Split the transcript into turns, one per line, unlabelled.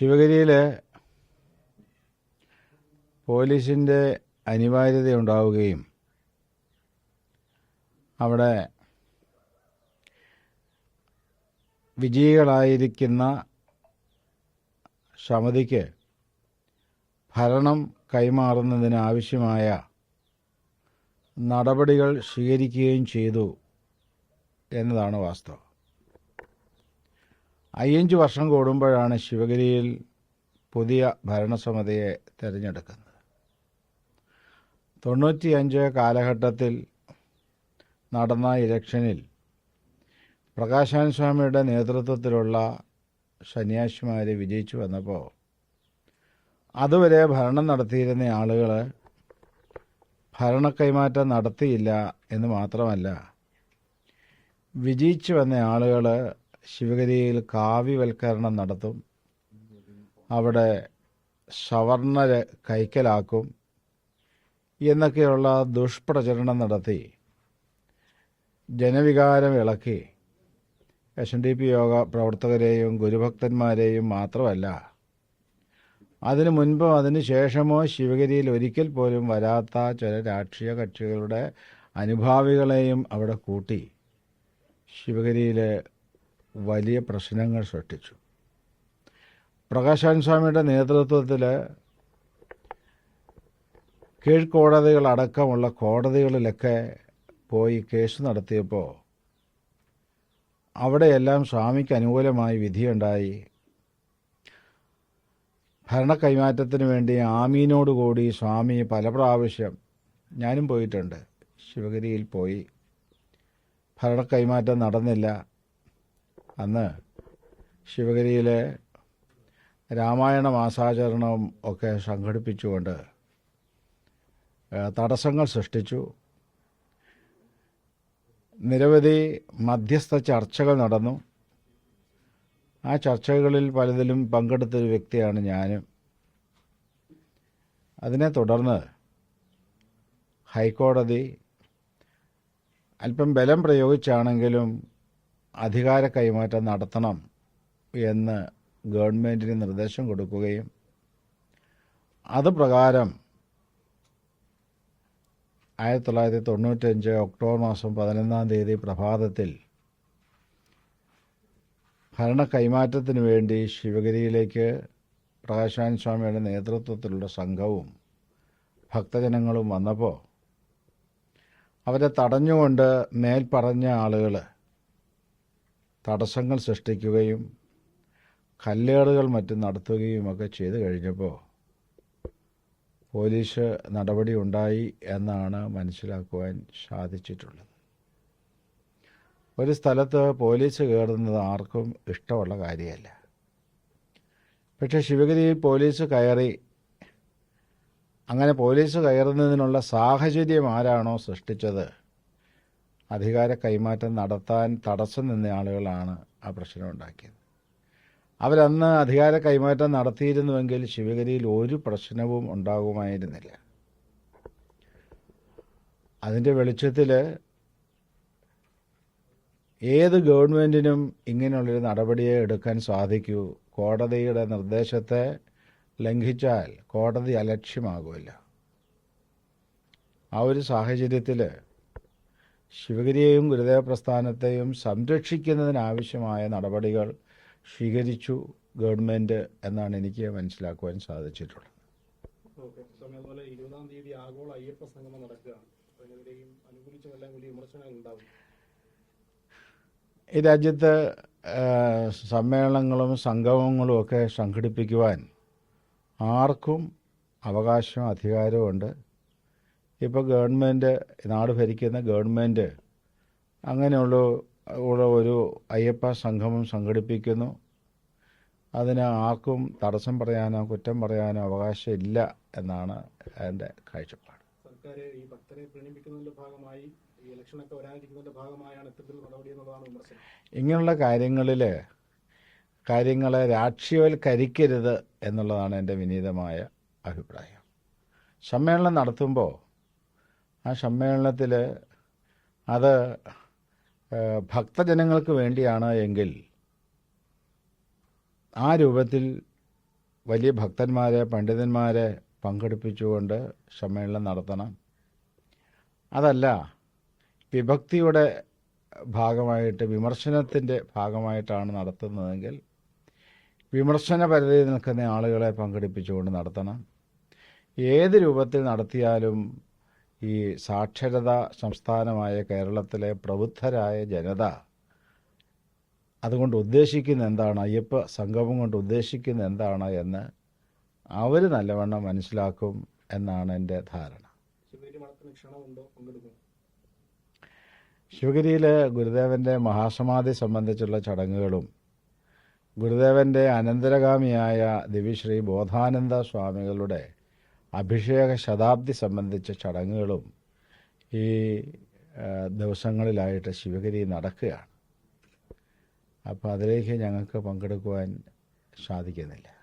ശിവഗിരിയിൽ പോലീസിന്റെ അനിവാര്യത ഉണ്ടാവുകയും അവിടെ വിജയികളായിരിക്കുന്ന സമിതിക്ക് ഭരണം കൈമാറുന്നതിനാവശ്യമായ നടപടികൾ സ്വീകരിക്കുകയും ചെയ്തു എന്നതാണ് വാസ്തവം. അയ്യഞ്ച് വർഷം കൂടുമ്പോഴാണ് ശിവഗിരിയിൽ പുതിയ ഭരണസമിതിയെ തിരഞ്ഞെടുക്കുന്നത്. തൊണ്ണൂറ്റിയഞ്ച് കാലഘട്ടത്തിൽ നടന്ന ഇലക്ഷനിൽ പ്രകാശാൻ സ്വാമിയുടെ നേതൃത്വത്തിലുള്ള സന്യാസിമാർ വിജയിച്ചു വന്നപ്പോൾ അതുവരെ ഭരണം നടത്തിയിരുന്ന ആളുകൾ ഭരണക്കൈമാറ്റം നടത്തിയില്ല എന്ന് മാത്രമല്ല വിജയിച്ചു വന്ന ആളുകൾ ശിവഗിരിയിൽ കാവ്യവൽക്കരണം നടത്തും. അവിടെ സവർണരെ കൈക്കലാക്കും. എന്നൊക്കെയുള്ള ദുഷ്പ്രചരണം നടത്തി. ജനവികാരം ഇളക്കി. എസ് എൻ ഡി പി യോഗ പ്രവർത്തകരെയും ഗുരുഭക്തന്മാരെയും മാത്രമല്ല. അതിനു മുൻപോ അതിനു ശേഷമോ ശിവഗിരിയിൽ ഒരിക്കൽ പോലും വരാത്ത ചില രാഷ്ട്രീയ കക്ഷികളുടെ അനുഭാവികളെയും അവിടെ കൂട്ടി. ശിവഗിരിയിൽ വലിയ പ്രശ്നങ്ങൾ സൃഷ്ടിച്ചു. പ്രകാശാൻ സ്വാമിയുടെ നേതൃത്വത്തിൽ കീഴ്ക്കോടതികളടക്കമുള്ള കോടതികളിലൊക്കെ പോയി കേസ് നടത്തിയപ്പോൾ അവിടെയെല്ലാം സ്വാമിക്ക് അനുകൂലമായി വിധിയുണ്ടായി. ഭരണ കൈമാറ്റത്തിന് വേണ്ടി ആമീനോടുകൂടി സ്വാമി പല പ്രാവശ്യം ഞാനും പോയിട്ടുണ്ട്. ശിവഗിരിയിൽ പോയി. ഭരണ കൈമാറ്റം നടന്നില്ല. അന്ന് ശിവഗിരിയിലെ രാമായണ മാസാചരണം ഒക്കെ സംഘടിപ്പിച്ചുകൊണ്ട് തടസ്സങ്ങൾ സൃഷ്ടിച്ചു. നിരവധി മധ്യസ്ഥ ചർച്ചകൾ നടന്നു. ആ ചർച്ചകളിൽ പലതിലും പങ്കെടുത്തൊരു വ്യക്തിയാണ് ഞാനും. അതിനെ തുടർന്ന് ഹൈക്കോടതി അല്പം ബലം പ്രയോഗിച്ചാണെങ്കിലും അധികാര കൈമാറ്റം നടത്തണം എന്ന് ഗവൺമെന്റിന് നിർദ്ദേശം കൊടുക്കുകയും അത് പ്രകാരം ആയിരത്തി തൊള്ളായിരത്തി തൊണ്ണൂറ്റഞ്ച് ഒക്ടോബർ മാസം പതിനൊന്നാം തീയതി പ്രഭാതത്തിൽ ഭരണ കൈമാറ്റത്തിന് വേണ്ടി ശിവഗിരിയിലേക്ക് പ്രകാശാൻ സ്വാമിയുടെ നേതൃത്വത്തിലുള്ള സംഘവും ഭക്തജനങ്ങളും വന്നപ്പോൾ അവരെ തടഞ്ഞുകൊണ്ട് മേൽപ്പറഞ്ഞ ആളുകൾ തടസ്സങ്ങൾ സൃഷ്ടിക്കുകയും കല്ലേറുകൾ മറ്റും നടത്തുകയുമൊക്കെ ചെയ്തു കഴിഞ്ഞപ്പോൾ പോലീസ് നടപടി ഉണ്ടായി എന്നാണ് മനസ്സിലാക്കുവാൻ സാധിച്ചിട്ടുള്ളത്. ഒരു സ്ഥലത്ത് പോലീസ് കയറുന്നത് ആർക്കും ഇഷ്ടമുള്ള കാര്യമല്ല. പക്ഷേ ശിവഗിരിയിൽ പോലീസ് കയറി അങ്ങനെ പോലീസ് കയറുന്നതിനുള്ള സാഹചര്യം ആരാണോ സൃഷ്ടിച്ചത് അധികാര കൈമാറ്റം നടത്താൻ തടസ്സം നിന്ന ആളുകളാണ് ആ പ്രശ്നം ഉണ്ടാക്കിയത്. അവരന്ന് അധികാര കൈമാറ്റം നടത്തിയിരുന്നുവെങ്കിൽ ശിവഗിരിയിൽ ഒരു പ്രശ്നവും ഉണ്ടാകുമായിരുന്നില്ല. അതിന്റെ വെളിച്ചത്തിൽ ഏത് ഗവൺമെന്റിനും ഇങ്ങനെയുള്ളൊരു നടപടിയെ എടുക്കാൻ സാധിക്കൂ. കോടതിയുടെ നിർദ്ദേശത്തെ ലംഘിച്ചാൽ കോടതി അലക്ഷ്യമാകുമല്ല. ആ ഒരു സാഹചര്യത്തിൽ ശിവഗിരിയെയും ഗുരുദേവ പ്രസ്ഥാനത്തെയും സംരക്ഷിക്കുന്നതിനാവശ്യമായ നടപടികൾ സ്വീകരിച്ചു ഗവൺമെന്റ് എന്നാണ് എനിക്ക് മനസ്സിലാക്കുവാൻ സാധിച്ചിട്ടുള്ളത്.
ഓക്കെ. സ്വാമി അതുപോലെ ഇരുപതാം തീയതി ആഗോള അയ്യപ്പ സംഗമം നടക്കുകയാണ് അപ്പൊ അതിനെതിരെയും അനുകൂലിച്ചും എല്ലാം വലിയ വിമർശനങ്ങൾ ഉണ്ടാവും.
ഈ രാജ്യത്ത് സമ്മേളനങ്ങളും സംഗമങ്ങളും ഒക്കെ സംഘടിപ്പിക്കുവാൻ ആർക്കും അവകാശവും അധികാരവും ഉണ്ട്. ഇപ്പോൾ ഗവൺമെന്റ് നാട് ഭരിക്കുന്ന ഗവൺമെന്റ് അങ്ങനെയുള്ള ഉള്ള ഒരു അയ്യപ്പ സംഗമം സംഘടിപ്പിക്കുന്നു. അതിന് ആർക്കും തടസ്സം പറയാനോ കുറ്റം പറയാനോ അവകാശമില്ല എന്നാണ് എന്റെ കാഴ്ചപ്പാട്.
സർക്കാർ ഈ ഭക്തരെ ഭാഗമായി ഇലക്ഷനൊക്കെ ഭാഗമായാണ് ഇത്തരത്തിലുള്ള നടപടി എന്നുള്ളതാണ് വിമർശനം.
ഇങ്ങനെയുള്ള കാര്യങ്ങളിൽ കാര്യങ്ങളെ രാഷ്ട്രീയവൽക്കരിക്കരുത് എന്നുള്ളതാണ് എന്റെ വിനീതമായ അഭിപ്രായം. സമ്മേളനം നടത്തുമ്പോൾ ആ സമ്മേളനത്തിൽ അത് ഭക്തജനങ്ങൾക്ക് വേണ്ടിയാണ് എങ്കിൽ ആ രൂപത്തിൽ വലിയ ഭക്തന്മാരെ പണ്ഡിതന്മാരെ പങ്കെടുപ്പിച്ചുകൊണ്ട് സമ്മേളനം നടത്തണം. അതല്ല വിഭക്തിയുടെ ഭാഗമായിട്ട് വിമർശനത്തിന്റെ ഭാഗമായിട്ടാണ് നടത്തുന്നതെങ്കിൽ വിമർശന പരിധിയിൽ നിൽക്കുന്ന ആളുകളെ പങ്കെടുപ്പിച്ചുകൊണ്ട് നടത്തണം. ഏത് രൂപത്തിൽ നടത്തിയാലും ഈ സാക്ഷരത സംസ്ഥാനമായ കേരളത്തിലെ പ്രബുദ്ധരായ ജനത അതുകൊണ്ട് ഉദ്ദേശിക്കുന്ന എന്താണ്? അയ്യപ്പ സംഗമം കൊണ്ട് ഉദ്ദേശിക്കുന്ന എന്താണ് എന്ന് അവർ നല്ലവണ്ണം മനസ്സിലാക്കും എന്നാണ് എന്റെ ധാരണ. ശിവഗിരിയിൽ ഗുരുദേവന്റെ മഹാസമാധി സംബന്ധിച്ചുള്ള ചടങ്ങുകളും ഗുരുദേവന്റെ അനന്തരഗാമിയായ ദിവ്യശ്രീ ബോധാനന്ദ സ്വാമികളുടെ അഭിഷേക ശതാബ്ദി സംബന്ധിച്ച ചടങ്ങുകളും ഈ ദിവസങ്ങളിലായിട്ട് ശിവഗിരി നടക്കുകയാണ്. അപ്പോൾ അതിലേക്ക് ഞങ്ങൾക്ക് പങ്കെടുക്കുവാൻ സാധിക്കുന്നില്ല.